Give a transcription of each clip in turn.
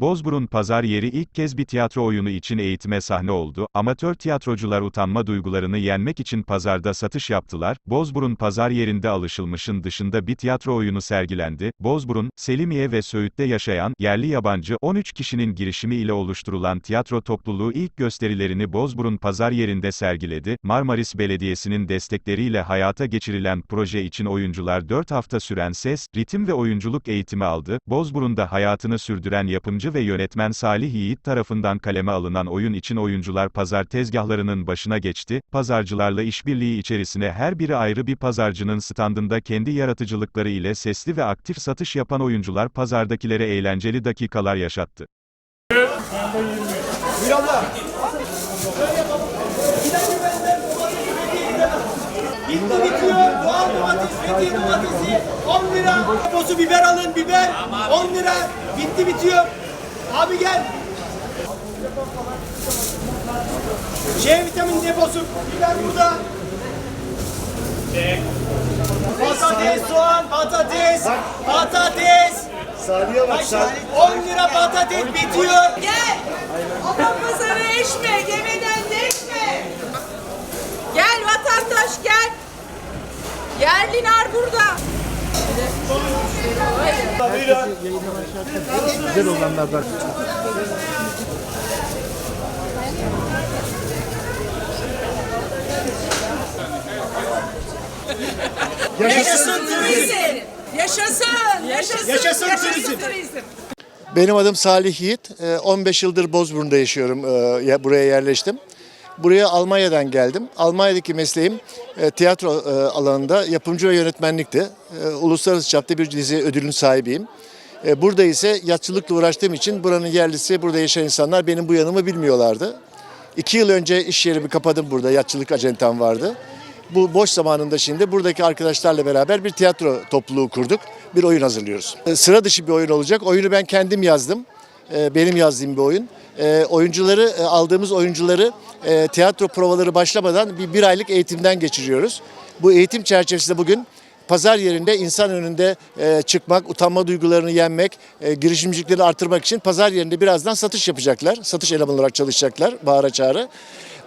Bozburun Pazar Yeri ilk kez bir tiyatro oyunu için eğitime sahne oldu. Amatör tiyatrocular utanma duygularını yenmek için pazarda satış yaptılar. Bozburun Pazar Yeri'nde alışılmışın dışında bir tiyatro oyunu sergilendi. Bozburun, Selimiye ve Söğüt'te yaşayan, yerli yabancı 13 kişinin girişimi ile oluşturulan tiyatro topluluğu ilk gösterilerini Bozburun Pazar Yeri'nde sergiledi. Marmaris Belediyesi'nin destekleriyle hayata geçirilen proje için oyuncular 4 hafta süren ses, ritim ve oyunculuk eğitimi aldı. Bozburun'da hayatını sürdüren yapımcı ve yönetmen Salih Yiğit tarafından kaleme alınan oyun için oyuncular pazar tezgahlarının başına geçti. Pazarcılarla işbirliği içerisine her biri ayrı bir pazarcının standında kendi yaratıcılıkları ile sesli ve aktif satış yapan oyuncular pazardakilere eğlenceli dakikalar yaşattı. Bitti bitiyor. Doğal domates, Fethiye domatesi 10 lira. Posu biber alın biber 10 lira. Bitti bitiyor. Abi gel. C vitamin deposu. Biber burada. Patates, soğan, patates, patates. Salih'e bak. Sal 10 lira patates bitiyor. Gel. Ama pazarı eşme, gemiden deşme. Gel vatandaş gel. Yerli nar burada. güzel olanlardan. Yaşasın turizm. Yaşasın, yaşasın, Yaşasın turizm. turizm. Benim adım Salih Yiğit. Ee, 15 yıldır Bozburun'da yaşıyorum. Ee, ya- Buraya yerleştim. Buraya Almanya'dan geldim. Almanya'daki mesleğim e, tiyatro e, alanında yapımcı ve yönetmenlikti. E, Uluslararası çapta bir dizi ödülün sahibiyim. E, Burada ise yatçılıkla uğraştığım için buranın yerlisi, burada yaşayan insanlar benim bu yanımı bilmiyorlardı. İki yıl önce iş yerimi kapadım burada, yatçılık acentam vardı. Bu boş zamanında şimdi buradaki arkadaşlarla beraber bir tiyatro topluluğu kurduk. Bir oyun hazırlıyoruz. E, Sıra dışı bir oyun olacak. Oyunu ben kendim yazdım. E, Benim yazdığım bir oyun. E, Oyuncuları, e, aldığımız oyuncuları e, tiyatro provaları başlamadan bir, bir aylık eğitimden geçiriyoruz. Bu eğitim çerçevesinde bugün pazar yerinde insan önünde çıkmak, utanma duygularını yenmek, girişimcilikleri artırmak için pazar yerinde birazdan satış yapacaklar. Satış elemanı olarak çalışacaklar bağıra çağıra.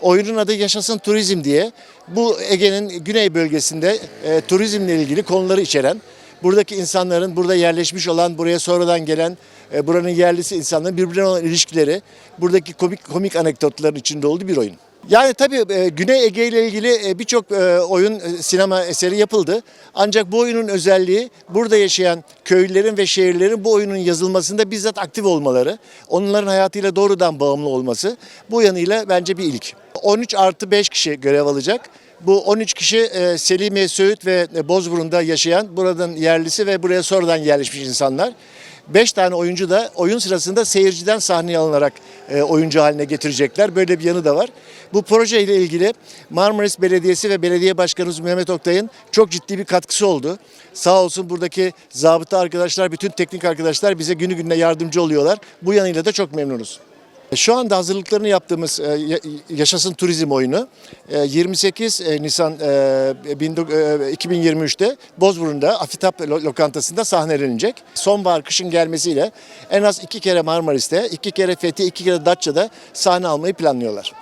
Oyunun adı Yaşasın Turizm diye. Bu Ege'nin güney bölgesinde e, turizmle ilgili konuları içeren, buradaki insanların, burada yerleşmiş olan, buraya sonradan gelen, e, buranın yerlisi insanların birbirine olan ilişkileri, buradaki komik komik anekdotların içinde olduğu bir oyun. Yani tabii e, Güney Ege ile ilgili e, birçok oyun, sinema eseri yapıldı. Ancak bu oyunun özelliği burada yaşayan köylülerin ve şehirlerin bu oyunun yazılmasında bizzat aktif olmaları, onların hayatıyla doğrudan bağımlı olması bu yanıyla bence bir ilk. 13 artı 5 kişi görev alacak. Bu 13 kişi e, Selimiye, Söğüt ve e, Bozburun'da yaşayan buradan yerlisi ve buraya sonradan yerleşmiş insanlar. 5 tane oyuncu da oyun sırasında seyirciden sahneye alınarak e, oyuncu haline getirecekler. Böyle bir yanı da var. Bu proje ile ilgili Marmaris Belediyesi ve Belediye Başkanımız Mehmet Oktay'ın çok ciddi bir katkısı oldu. Sağ olsun buradaki zabıta arkadaşlar, bütün teknik arkadaşlar bize günü gününe yardımcı oluyorlar. Bu yanıyla da çok memnunuz. Şu anda hazırlıklarını yaptığımız e, Ya- Yaşasın Turizm oyunu e, 28 Nisan e, e, 2023'te Bozburun'da Afitap Lo- Lokantası'nda sahnelenecek. Sonbahar kışın gelmesiyle en az iki kere Marmaris'te, iki kere Fethi, iki kere Datça'da sahne almayı planlıyorlar.